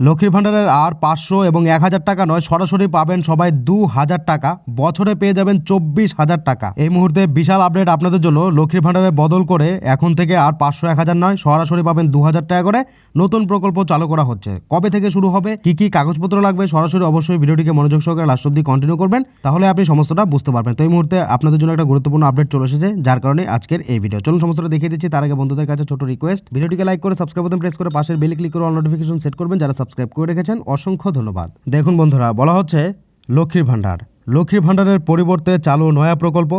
লক্ষ্মীর ভাণ্ডারের আর পাঁচশো এবং এক হাজার টাকা নয়, সরাসরি পাবেন সবাই দু হাজার টাকা। বছরে পেয়ে যাবেন চব্বিশ হাজার টাকা। এই মুহূর্তে বিশাল আপডেট আপনাদের জন্য লক্ষ্মীর ভাণ্ডারে বদল করে এখন থেকে আর পাঁচশো এক হাজার নয়, সরাসরি পাবেন দু হাজার টাকা করে। নতুন প্রকল্প চালু করা হচ্ছে। কবে থেকে শুরু হবে, কি কি কাগজপত্র লাগবে, সরাসরি অবশ্যই ভিডিওটিকে মনোযোগ সহকারে লাস্ট অব্দি কন্টিনিউ করবেন। তাহলে আপনি সমস্তটা বুঝতে পারবেন। তো এই মুহূর্তে আপনাদের জন্য একটা গুরুত্বপূর্ণ আপডেট চলে এসেছে, যার কারণে আজকের এই ভিডিও চলুন সমস্তটা দেখিয়ে দিচ্ছি। তার আগে বন্ধুদের কাছে ছোট রিকোয়েস্ট ভিডিওটিকে লাইক করে সাবস্ক্রাইব বাটন প্রেস করে পাশের বেল ক্লিক করে অল নোটিফিকেশন সেট করবেন, যারা সাবস্ক্রাইব করে রেখেছেন অসংখ্য ধন্যবাদ। দেখুন বন্ধুরা, বলা হচ্ছে লক্ষ্মীর ভাণ্ডার। লক্ষ্মীর ভাণ্ডারের পরিবর্তে চালু নয়া প্রকল্প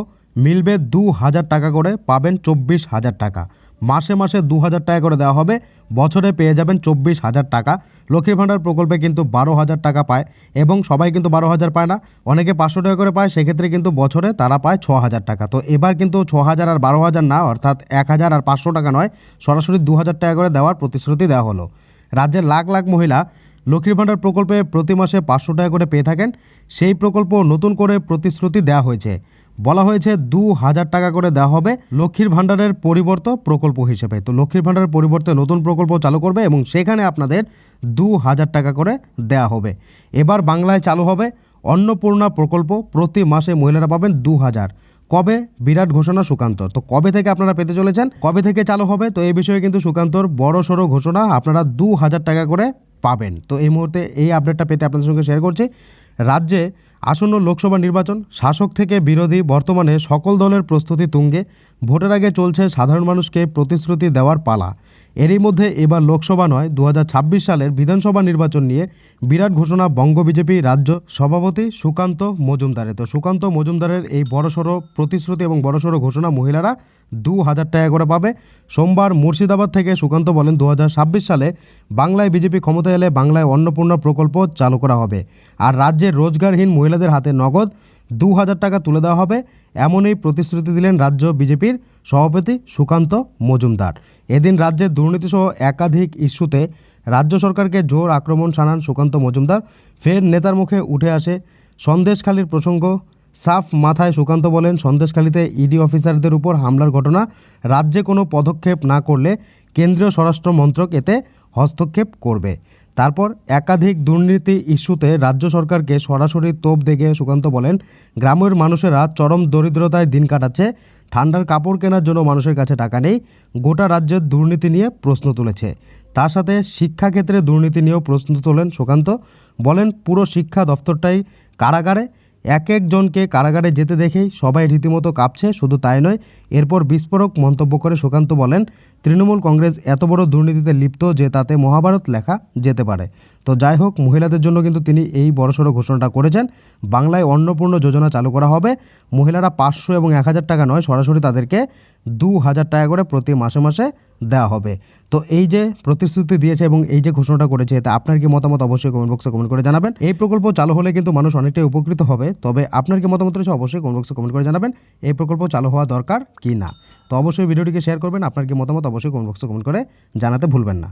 মিলবে দু হাজার টাকা করে, পাবেন চব্বিশ হাজার টাকা। মাসে মাসে দু হাজার টাকা করে দেওয়া হবে, বছরে পেয়ে যাবেন চব্বিশ হাজার টাকা। লক্ষ্মীর ভাণ্ডার প্রকল্পে কিন্তু বারো হাজার টাকা পায় এবং সবাই কিন্তু বারো হাজার পায় না। অনেকে পাঁচশো টাকা করে পায়, সেক্ষেত্রে কিন্তু বছরে তারা পায় ছ হাজার টাকা। তো এবার কিন্তু ছ হাজার আর বারো হাজার না, অর্থাৎ এক হাজার আর পাঁচশো টাকা নয়, সরাসরি দু হাজার টাকা করে দেওয়ার প্রতিশ্রুতি দেওয়া হলো। রাজ্যের লাখ লাখ মহিলা লক্ষ্মীর ভাণ্ডার প্রকল্পে প্রতি মাসে পাঁচশো টাকা করে পেয়ে থাকেন। সেই প্রকল্প নতুন করে প্রতিশ্রুতি দেওয়া হয়েছে। বলা হয়েছে দু হাজার টাকা করে দেওয়া হবে লক্ষ্মীর ভাণ্ডারের পরিবর্ত প্রকল্প হিসেবে। তো লক্ষ্মীর ভাণ্ডারের পরিবর্তে নতুন প্রকল্প চালু করবে এবং সেখানে আপনাদের দু হাজার টাকা করে দেওয়া হবে। এবার বাংলায় চালু হবে অন্নপূর্ণা প্রকল্প। প্রতি মাসে মহিলারা পাবেন দু হাজার। কবে বিরাট ঘোষণা সুকান্ত তো কবে থেকে আপনারা পেতে চলেছেন? কবে থেকে চালু হবে? তো এই বিষয়ে কিন্তু সুকান্তর বড় সড়ো ঘোষণা আপনারা দু হাজার টাকা করে পাবেন। তো এই মুহূর্তে এই আপডেটটা পেতে আপনাদের সঙ্গে শেয়ার করছি। রাজ্যে আসন্ন লোকসভা নির্বাচন শাসক থেকে বিরোধী বর্তমানে সকল দলের প্রস্তুতি তুঙ্গে। ভোটের আগে চলছে সাধারণ মানুষকে প্রতিশ্রুতি দেওয়ার পালা। এরই মধ্যে এবার লোকসভা নয় দু সালের বিধানসভা নির্বাচন নিয়ে বিরাট ঘোষণা বঙ্গ বিজেপি রাজ্য সভাপতি সুকান্ত মজুমদারের। তো সুকান্ত মজুমদারের এই বড়সড় প্রতিশ্রুতি এবং বড়সড় ঘোষণা মহিলারা দু হাজার টাকা করে পাবে। সোমবার মুর্শিদাবাদ থেকে সুকান্ত বলেন দু হাজার ছাব্বিশ সালে বাংলায় বিজেপি ক্ষমতা এলে বাংলায় অন্নপূর্ণা প্রকল্প চালু করা হবে। আর রাজ্যের রোজগারহীন মহিলাদের হাতে নগদ দু হাজার টাকা তুলে দেওয়া হবে, এমনই প্রতিশ্রুতি দিলেন রাজ্য বিজেপির সভাপতি সুকান্ত মজুমদার। এদিন রাজ্যের দুর্নীতিসহ একাধিক ইস্যুতে রাজ্য সরকারকে জোর আক্রমণ শানান সুকান্ত মজুমদার। ফের নেতার মুখে উঠে আসে সন্দেশখালির প্রসঙ্গ। সাফ মাথায় সুকান্ত বলেন, সন্দেশখালীতে ইডি অফিসারদের উপর হামলার ঘটনা। রাজ্যে কোনো পদক্ষেপ না করলে কেন্দ্রীয় স্বরাষ্ট্র মন্ত্রক এতে হস্তক্ষেপ করবে। তারপর একাধিক দুর্নীতি ইস্যুতে রাজ্য সরকারকে সরাসরি তোপ দেখে সুকান্ত বলেন, গ্রামের মানুষেরা চরম দরিদ্রতায় দিন কাটাচ্ছে, ঠান্ডার কাপড় কেনার জন্য মানুষের কাছে টাকা নেই, গোটা রাজ্যের দুর্নীতি নিয়ে প্রশ্ন তুলেছে। তার সাথে শিক্ষাক্ষেত্রে দুর্নীতি নিয়েও প্রশ্ন তোলেন সুকান্ত, বলেন, পুরো শিক্ষা দফতরটাই কারাগারে এক একজনকে কারাগারে যেতে দেখেই সবাই রীতিমতো কাঁপছে, শুধু তাই নয়, এরপর বিস্ফোরক মন্তব্য করে সুকান্ত বলেন, তৃণমূল কংগ্রেস এত বড় দুর্নীতিতে লিপ্ত যে তাতে মহাভারত লেখা যেতে পারে। তো যাই হোক, মহিলাদের জন্য কিন্তু তিনি এই বড়সড় ঘোষণাটা করেছেন। বাংলায় অন্নপূর্ণ যোজনা চালু করা হবে। মহিলারা পাঁচশো এবং এক হাজার টাকা নয়, সরাসরি তাদেরকে দু হাজার টাকা করে প্রতি মাসে মাসে দেওয়া হবে। তো এই যে প্রতিশ্রুতি দিয়েছে এবং এই যে ঘোষণাটা করেছে, তা আপনার কি মতামত অবশ্যই কমেন্ট বক্সে কমেন্ট করে জানাবেন। এই প্রকল্প চালু হলে কিন্তু মানুষ অনেকটাই উপকৃত হবে, তবে আপনার কি মতামত রয়েছে অবশ্যই কমেন্ট বক্সে কমেন্ট করে জানাবেন, এই প্রকল্প চালু হওয়া দরকার কি না? তো অবশ্যই ভিডিওটিকে শেয়ার করবেন, আপনার কি মতামত অবশ্যই কমেন্ট বক্সে কমেন্ট করে জানাতে ভুলবেন না।